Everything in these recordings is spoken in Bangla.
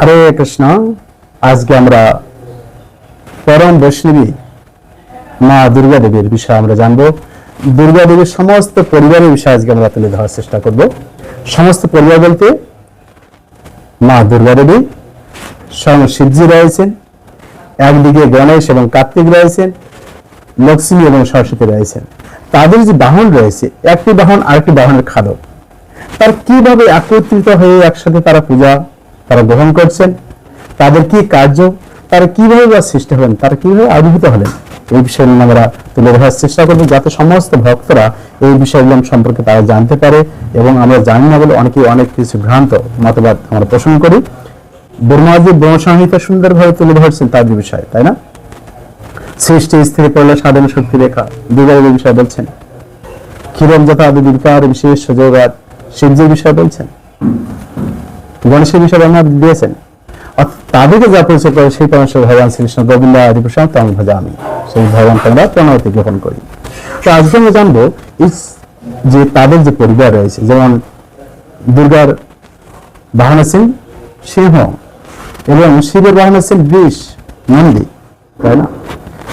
হরে কৃষ্ণ। আজকে আমরা পরম বৈষ্ণবী মা দুর্গা দেবীর বিষয়ে আমরা জানব। দুর্গা দেবীর সমস্ত পরিবারের বিষয়ে আজকে আমরা তুলে ধরার চেষ্টা করব। সমস্ত পরিবার বলতে মা দুর্গা দেবী স্বয়ং শিবজি রয়েছেন, একদিকে গণেশ এবং কার্তিক রয়েছেন, লক্ষ্মী এবং সরস্বতী রয়েছেন। তাদের যে বাহন রয়েছে, একটি বাহন আরেকটি বাহনের খাদক। তার কীভাবে একত্রিত হয়ে একসাথে তারা পূজা তারা গ্রহণ করছেন, তাদের কি কার্য, তারা কীভাবে বা সৃষ্টি হলেন, তারা কীভাবে আবির্ভূত হলেন, এই বিষয়গুলো আমরা তুলে ধরার চেষ্টা করব যাতে সমস্ত ভক্তরা এই বিষয়গুলো সম্পর্কে তারা জানতে পারে এবং আমরা জানি না বলে অনেকেই অনেক কিছু ভ্রান্ত মতবাদ আমরা পোষণ করি। ব্রহ্মাজি ব্রহ্মসংহিতা সুন্দরভাবে তুলে ধরছেন তাদের বিষয়ে, তাই না? সৃষ্টি, স্থির করলে সাধন, শক্তি, রেখা দুর্গাদেবীর বিষয়ে বলছেন। ক্ষীরম যথা, আদি, বিকার, বিশেষ সুযোগাত শিবজির বিষয়ে বলছেন। গণেশের বিষয়ে বর্ণনা দিয়েছেন। তাদেরকে যা পরিচয় করে সেই পরমেশ্বর ভগবান শ্রীকৃষ্ণ গোবিন্দ আদি প্রসাদ তম ভজা আমি সেই ভগবানকে আমরা প্রণতি গ্রহণ করি। তো আজকে আমরা জানব যে তাদের যে পরিবার রয়েছে, যেমন দুর্গার বাহন আছেন সিংহ এবং শিবের বাহন আছেন বৃষ নন্দী, তাই না?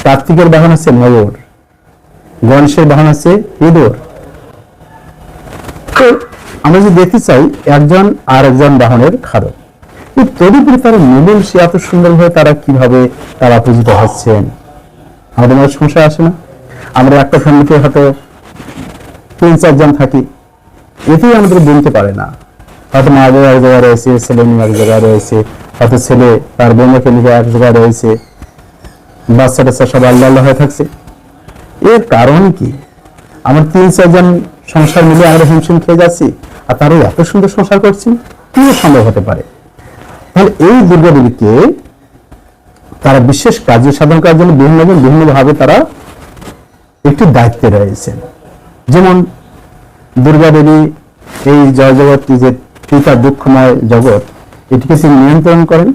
কার্তিকের বাহন আছে ময়ূর গণেশের বাহন আছে ইঁদুর। আমরা যদি দেখতে চাই, একজন আর একজন বাহনের এই তদুপরি তারা মিলেমিশে এত সুন্দরভাবে তারা কীভাবে তারা পূজিত হচ্ছেন? আমাদের মধ্যে সমস্যা আসে না? আমরা একটা ফ্যামিলিতে হয়তো তিন চারজন থাকি। এতেই আমাদের বলতে পারে না। হয়তো মা বাবা এক জায়গায় রয়েছে, ছেলে মেয়ে এক জায়গায় রয়েছে, হয়তো ছেলে তার বন্ধুকে নিয়ে এক জায়গায় রয়েছে বাচ্চা টাচ্চা সব আল্লাহ আল্লাহ হয়ে থাকছে। এর কারণ কি? আমার তিন চারজন সংসার মিলে আমরা হিমশিম খেয়ে যাচ্ছি। আর তারা এত সুন্দর সংসার করছি কি সম্ভব হতে পারে? তাহলে এই দুর্গা দেবীকে তারা বিশেষ কার্য সাধন করার জন্য বিভিন্ন বিভিন্ন ভাবে তারা একটি দায়িত্বে রয়েছেন। যেমন দুর্গা দেবী এই জয় জগৎ যে পিতা দুঃখময় জগৎ এটিকে তিনি নিয়ন্ত্রণ করেন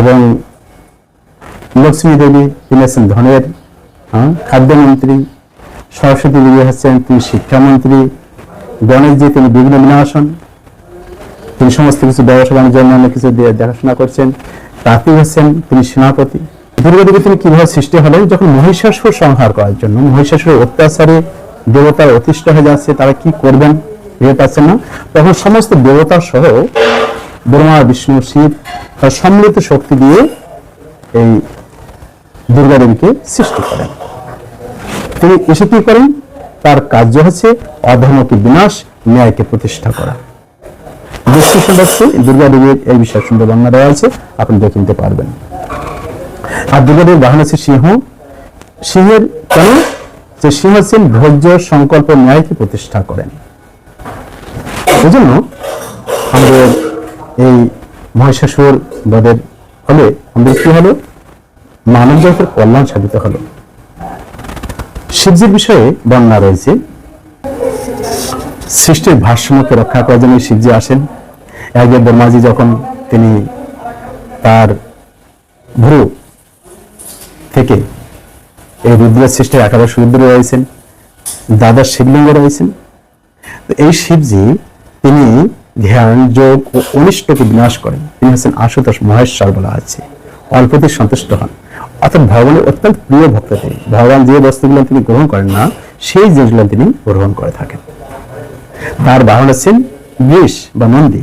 এবং লক্ষ্মী দেবী তিনি হচ্ছেন ধনের হ্যাঁ, খাদ্যমন্ত্রী সরস্বতী দেবী হচ্ছেন তিনি শিক্ষামন্ত্রী গণেশজি, তিনি বিঘ্ন বিনাশন তিনি সমস্ত কিছু ব্যবসা বাণিজ্য অন্যান্য কিছু দিয়ে দেখাশোনা করছেন। কার্তিক হচ্ছেন তিনি সেনাপতি। দুর্গা দেবী তিনি কীভাবে সৃষ্টি হলেন? যখন মহিষাসুর সংহার করার জন্য, মহিষাসুরের অত্যাচারে দেবতার অতিষ্ঠ হয়ে যাচ্ছে, তারা কি করবেন? ভেবে পাচ্ছেন না? তখন সমস্ত দেবতা সহ ব্রহ্মা, বিষ্ণু, শিব, তার সম্মিলিত শক্তি দিয়ে এই দুর্গা দেবীকে সৃষ্টি করেন। তিনি এসে কি করেন? তার কার্য হচ্ছে অধর্মকে বিনাশ, ন্যায়কে প্রতিষ্ঠা করা। ডিসক্রিপশন বক্সে দুর্গা দেবীর এই বিষয়ে সুন্দর বর্ণনা দেওয়া আছে, আপনি দেখে নিতে পারবেন। আর দুর্গা দেবীর বাহন সিংহ। সিংহের কেন? যে সিংহ ভোজ্য সংকল্প, ন্যায়কে প্রতিষ্ঠা করেন। এই জন্য আমাদের এই মহিষাসুর বদের ফলে আমাদের কি হলো? মানব জগতের কল্যাণ সাধিত হলো। শিবজির বিষয়ে বর্ণনা রয়েছে। সৃষ্টির ভারসাম্যকে রক্ষা করার জন্য শিবজি আসেন। একবার বর্মাজি যখন তিনি তার ভ্রু থেকে এই রুদ্রের সৃষ্টির একাদশ রুদ্র রয়েছেন, দ্বাদশ শিবলিঙ্গ রয়েছেন। এই শিবজি তিনি ধ্যান, যোগ ও অনিষ্টকে বিনাশ করেন। তিনি হচ্ছেন আশুতোষ মহেশ্বর বলা আছে অল্পতে সন্তুষ্ট হন। অর্থাৎ ভগবানের অত্যন্ত প্রিয় ভক্ত তিনি ভগবান যে বস্তুগুলো তিনি গ্রহণ করেন না, সেই জিনিসগুলো তিনি গ্রহণ করে থাকেন। তার বাহন আছেন বৃষ বা নন্দী।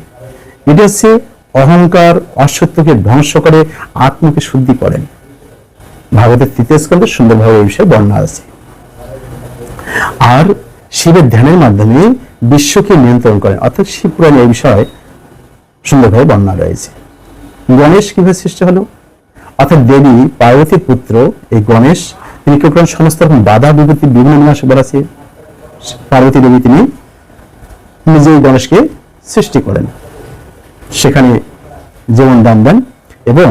এটি হচ্ছে অহংকার, অসত্যকে ধ্বংস করে আত্মকে শুদ্ধি করেন। ভাগবতের তৃতীয় স্কন্ধে সুন্দরভাবে এই বিষয়ে বর্ণনা আছে। আর শিবের ধ্যানের মাধ্যমে বিশ্বকে নিয়ন্ত্রণ করেন। অর্থাৎ শিব পুরাণে এই বিষয়ে সুন্দরভাবে বর্ণনা রয়েছে। গণেশ কীভাবে সৃষ্টি হলো? অর্থাৎ দেবী পার্বতীর পুত্র, এই গণেশ, তিনি কি করেন সমস্ত রকম বাধা বিপত্তি বিভিন্ন বিনাশ বলাছে পার্বতী দেবী তিনি নিজেই গণেশকে সৃষ্টি করেন। সেখানে জীবন দান দেন এবং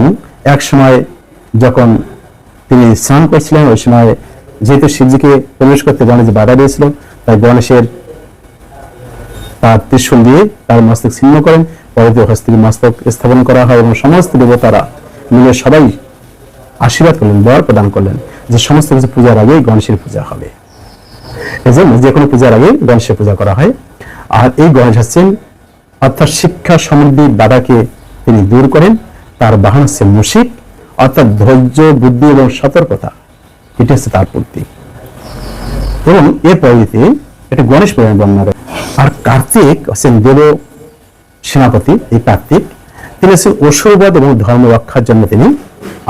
এক সময় যখন তিনি স্নান করছিলেন, ওই সময় যেহেতু শিবজিকে প্রবেশ করতে গণেশ বাধা দিয়েছিল, তাই গণেশের তার ত্রিশূল দিয়ে তার মস্তক ছিন্ন করেন। পরবর্তী হস্তিকে মস্তক স্থাপন করা হয় এবং সমস্ত দেবতারা মিলে সবাই আশীর্বাদ করলেন বর প্রদান করলেন যে সমস্ত কিছু পূজার আগেই গণেশের পূজা হবে। এজন্য যে কোনো পূজার আগে গণেশের পূজা করা হয়। আর এই গণেশ হচ্ছেন অর্থাৎ শিক্ষা সমৃদ্ধি বাধাকে তিনি দূর করেন, তার বাহন হচ্ছে মুশিক, অর্থাৎ ধৈর্য, বুদ্ধি এবং সতর্কতা, এটি হচ্ছে তার প্রতীক এবং এর পরিণতি এটা গণেশ পুরাণে বর্ণনা আর কার্তিক হচ্ছেন দেব সেনাপতি এই কার্তিক। তিনি হচ্ছেন অসুরবাদ এবং ধর্ম রক্ষার জন্য তিনি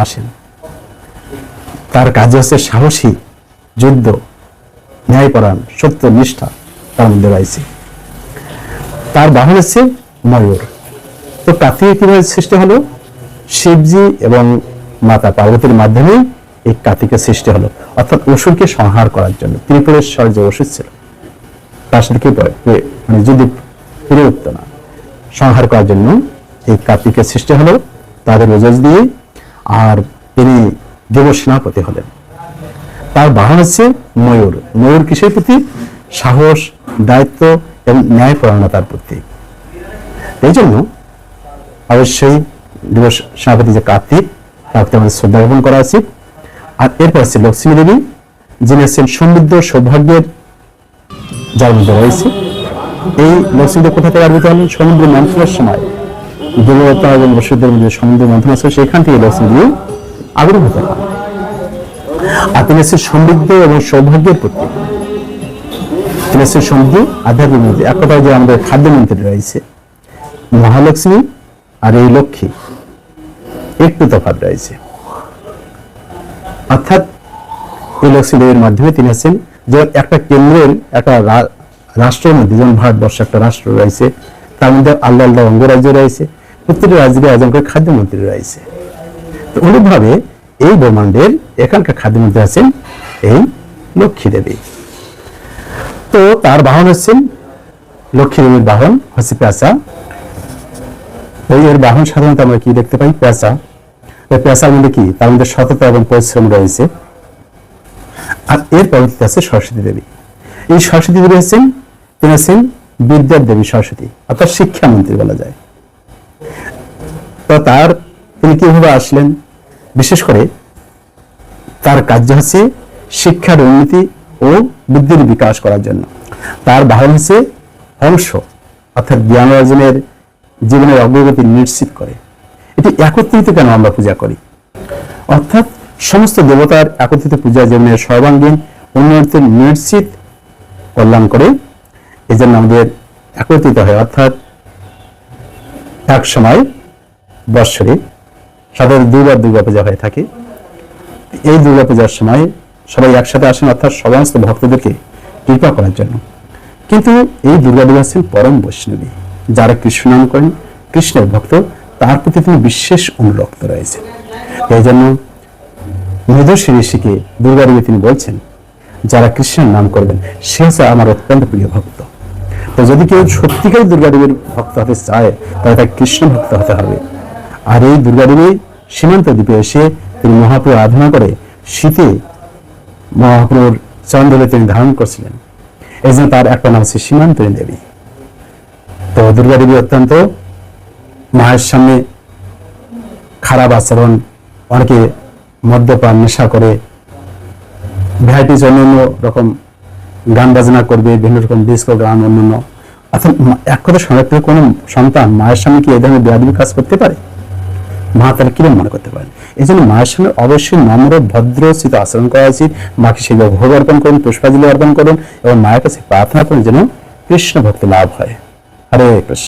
আসেন। তার কাজ হচ্ছে সাহসী, যুদ্ধ, ন্যায়পরায়ণ, সত্য, নিষ্ঠা তার মধ্যে রয়েছে। তার বাহন হচ্ছে ময়ূর। তো কার্তিক কীভাবে সৃষ্টি হলো শিবজি এবং মাতা পার্বতীর মাধ্যমে এই কার্তিকের সৃষ্টি হলো। অর্থাৎ অসুরকে সংহার করার জন্য। ত্রিপুরেশ্বর যে অসুর ছিল, তার সাথে কি মানে যদি ফিরে উঠতো না, সংহার করার জন্য কার্তিকের সৃষ্টি হলো, তাদের ওজস দিয়ে, আর তিনি দেব সেনাপতি হলেন। তার বাহন হচ্ছে ময়ূর। ময়ূর কিসের প্রতি? সাহস, দায়িত্ব এবং ন্যায়পরায়ণতার প্রতীক এই জন্য অবশ্যই দিবস সভাপতি যে কার্তিক, তাকে আমাদের শ্রদ্ধা জ্ঞাপন করা উচিত। আর এরপর আছে লক্ষ্মী দেবী, যিনি হচ্ছেন সমৃদ্ধ সৌভাগ্যের যার মধ্যে রয়েছে। এই লক্ষ্মী দেবী কোথা থেকে আবির্ভূত হলেন? সমুদ্র মন্থনের সময়। দেবতা এবং বসুদের মধ্যে সমুদ্র মন্থন আছে, সেখান থেকে আবির্ভূত হন আর তিনি হচ্ছেন সমৃদ্ধ এবং সৌভাগ্যের প্রতীক। তিনি হচ্ছেন সমৃদ্ধি, আধ্যাত্মিক মন্ত্রী এক কথায় যে আমাদের খাদ্যমন্ত্রী রয়েছে, মহালক্ষ্মী আর এই লক্ষ্মী একটু তফাৎ রয়েছে। অর্থাৎ এই লক্ষ্মী দেবীর মাধ্যমে তিনি আছেন। যেমন একটা কেন্দ্রের, একটা রাষ্ট্রের মধ্যে, যেমন ভারতবর্ষ একটা রাষ্ট্র রয়েছে, তার মধ্যে আল্লাহ আল্লাহ অঙ্গরাজ্য রয়েছে। প্রত্যেকটি রাজ্যে একজন করে খাদ্যমন্ত্রী রয়েছে। তো অনুরূপভাবে এই ব্রহ্মাণ্ডের এখানকার খাদ্যমন্ত্রী আছেন এই লক্ষ্মী দেবী। তো তার বাহন হচ্ছেন লক্ষ্মী দেবীর বাহন হচ্ছে পেঁচা ওই এর বাহন সাধারণত আমরা কি দেখতে পাই? পেঁচা ওই পেঁচার মধ্যে কি? তার মধ্যে সততা এবং পরিশ্রম রয়েছে। আর এর পরবর্তীতে আছে সরস্বতী দেবী। এই সরস্বতী দেবী হচ্ছেন, তিনি হচ্ছেন বিদ্যার দেবী সরস্বতী, অর্থাৎ শিক্ষামন্ত্রী বলা যায়। তো তার তিনি কীভাবে আসলেন? বিশেষ করে তার কার্য হচ্ছে শিক্ষার উন্নতি ও বুদ্ধির বিকাশ করার জন্য। তার বাহন হচ্ছে অংশ অর্থাৎ জ্ঞান অর্জনের জীবনের অগ্রগতি নিশ্চিত করে। এটি একত্রিত কেন আমরা পূজা করি? অর্থাৎ সমস্ত দেবতার একত্রিত পূজা জীবনের সর্বাঙ্গীন উন্নয়নের নিশ্চিত কল্যাণ করে এই জন্য আমাদের একত্রিত হয়। অর্থাৎ এক সময় বৎসরে সাধারণত দুর্গা পূজা হয়ে থাকে। এই দুর্গা পূজার সময় সবাই একসাথে আসেন, অর্থাৎ সমস্ত ভক্তদেরকে কৃপা করার জন্য। কিন্তু এই দুর্গা দেবী হচ্ছেন পরম বৈষ্ণবী, যারা কৃষ্ণ নাম করেন, কৃষ্ণের ভক্ত, তার প্রতি তিনি বিশেষ অনুরক্ত রয়েছে এই জন্য মেধর্ষী ঋষিকে দুর্গা দেবী তিনি বলছেন, যারা কৃষ্ণের নাম করবেন, সে হচ্ছে আমার অত্যন্ত প্রিয় ভক্ত। তো যদি কেউ সত্যিকার দুর্গা দেবীর ভক্ত হতে চায়, তাহলে তাকে কৃষ্ণ ভক্ত হতে হবে। আর এই দুর্গা দেবী সীমান্ত দ্বীপে এসে তিনি মহাপ্রভু আরাধনা করে শীতে মহাপ্রভুর চন্দ্রে তিনি ধারণ করছিলেন। এই জন্য তার একটা নাম হচ্ছে সীমান্তরী দেবী। তো দুর্গা দেবী অত্যন্ত মায়ের সামনে খারাপ আচরণ, অনেকে মদ্যপান, নেশা করে ভ্যারাইটিস অন্যান্য রকম গান বাজনা করবে, বিভিন্ন রকম ডিস্কো গান, অন্যান্য। অর্থাৎ এক কথা সংরক্ষিত কোনো সন্তান মায়ের সামনে কি এই ধরনের বেয়াদবি কাজ করতে পারে? মা তারা কিরম মনে করতে পারেন? এই জন্য মায়ের সঙ্গে অবশ্যই নম্র, ভদ্র স্থিত আচরণ করা উচিত। মাকে সেই ভোগ অর্পণ করুন, পুষ্পাঞ্জলি অর্পণ করুন এবং মায়ের কাছে প্রার্থনা করুন যেন কৃষ্ণ ভক্তি লাভ হয়। হরে কৃষ্ণ।